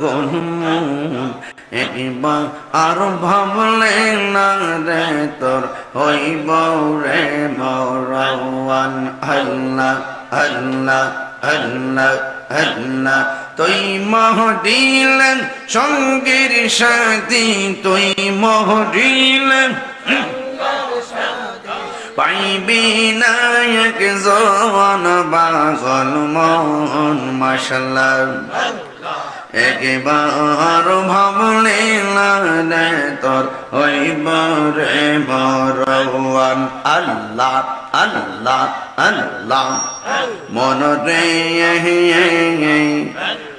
গুনমুন একবার আর ভাবলে না রে তোর হইব রে মরওয়ান। আল্লাহ আল্লাহ আল্লাহ আল্লাহ, তুই মহ দিলেন সঙ্গীর সাথী, তুই মহ দিলেন পাইবি নায়ক জওয়ান বাগল মন মাশাল্লাহ। একবার ভাবলে না তোর হইব রে বরওয়ান। আল্লাহ আল্লাহ আল্লাহ। মন রে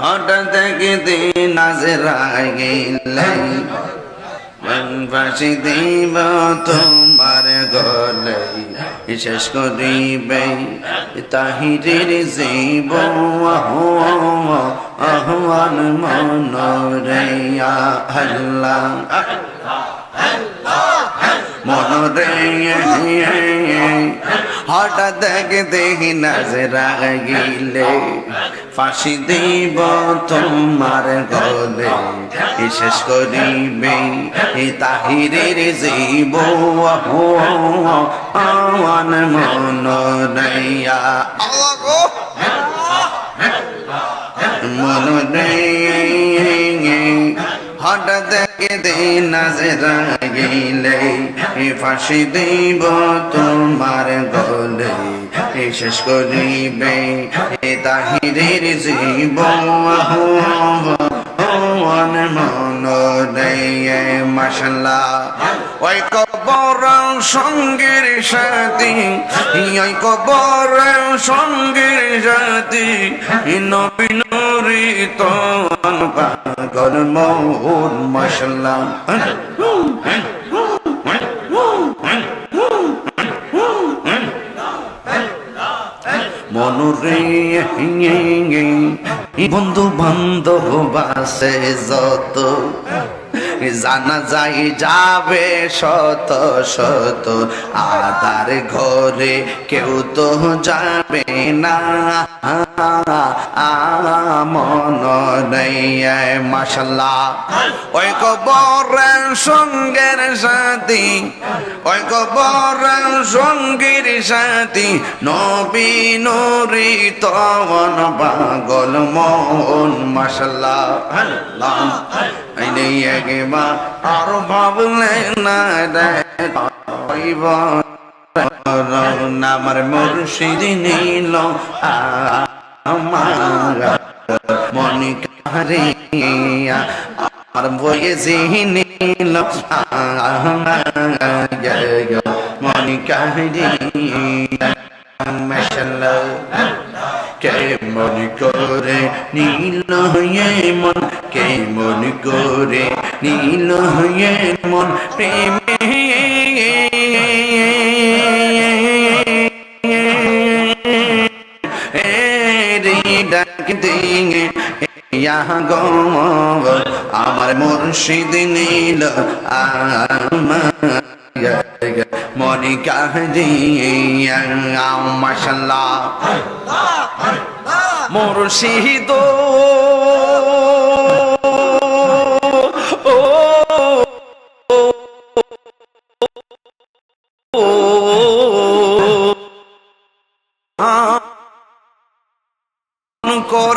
হঠাৎ দেখতে নাজরা গেলে ফাঁসি দিব তোমার গলে শেষ করিবে, তাহিরের জীব আহ্বান মন রে আল্লাহ মন রে হঠাৎ দেখে নাজরা গিলে ফাঁসি দিব তোমার গলে শেষ করিবে তাহিরের জীব আওয়ান মন নইয়া মন হঠাৎ দেখে দে নাজরা গিলে ফাঁসি দিব তোমার গলে। শেষ করিবে তাহিরের জীব মাসাল্লাহ ওই কবর সঙ্গীর সাথী, ওই কবর সঙ্গীর সাথী নবীনরি তন পাগল মোহন মাসাল্লাহ বন্ধু বান্ধব আছে যত। জানা যাই যাবে শত শত আদার ঘরে কেউ তো যাবে না। মাসাল্লাহ ওই কবরের সঙ্গের সাথী, ওই কবরের সঙ্গীর সাথী, নবী নরি তবন পাগল মোহন মাসাল্লাহ আর ভাবলে না আমার মুর্শিদ নীল আমার মনি কারিয়া আমার বয়েছে নীল মনি কারিয়া মাশাল্লাহ কে মন করে নীল হয়ে মন, কে মন করে নীল হয়ে মন, প্রেমে আমার মুর্শিদ নীল মনে কাহিয়া মাসাল্লাহ মুর্শিদ কর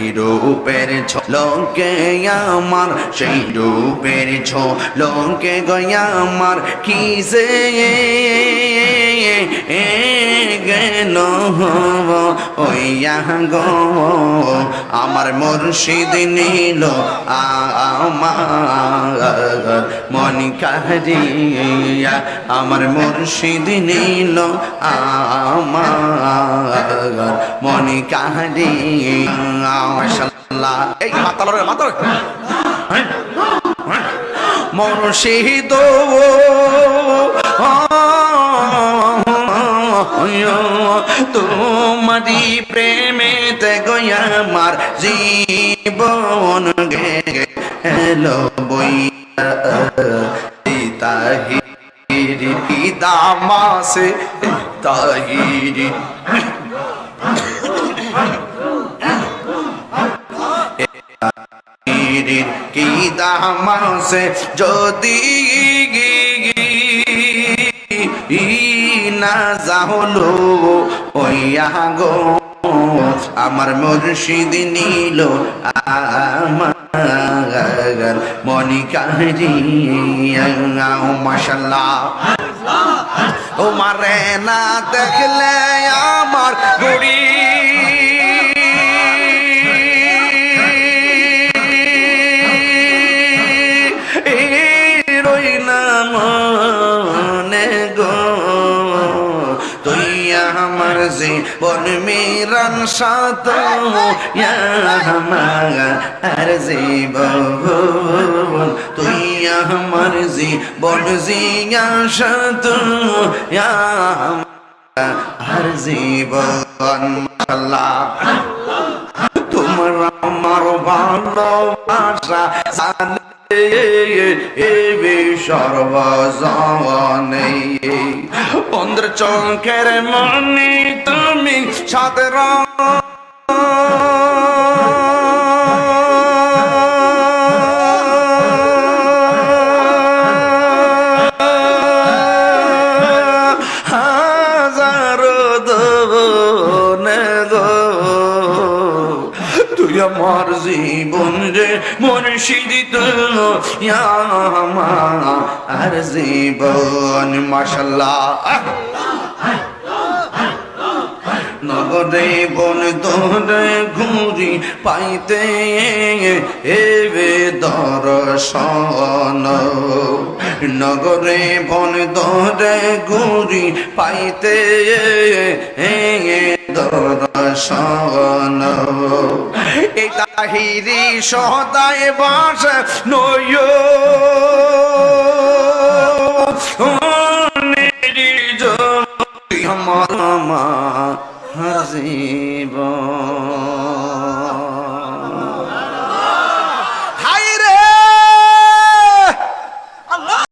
রূপের ছোলকে আমার, সেই রূপের ছোলকে গয়া আমার। গেল ওইয়া গো আমার মুর্শিদ নিল আমার। মন কারিয়া আমার মুর্শিদ নিল আমার। মন কারিয়া মাশাল্লাহ তোমারি প্রেমেতে গয়ামার জীবন গেলো বইয়া। তাহিরি দামাসে তাহিরি পীরির কি দাম আছে যদি না যাহলো, ওই গো আমার মুর্শিদ নীল আমার মনিকারি মাসাল্লাহ ও মারে না দেখলে আমার গুড়ি জীবন মিরান সাত আমার জীবন তুই আমার জীবন জিয়া সাত আর জীবন মাশাল্লাহ তোমার আমার ভালোবাসা সর্বজনে পন্দ্র চৌকের মনে তুমি সাথে আমার জীবন রে, মুর্শিদ আর জীবন, মাশাল্লাহ। নগরে বন দরে ঘুরি পাইতে এবে দর্শন। নগরে বন দরে ঘুরি পাইতে দর্শন এই তাহিরি সদায় বাস নয়। আমার মা জীবন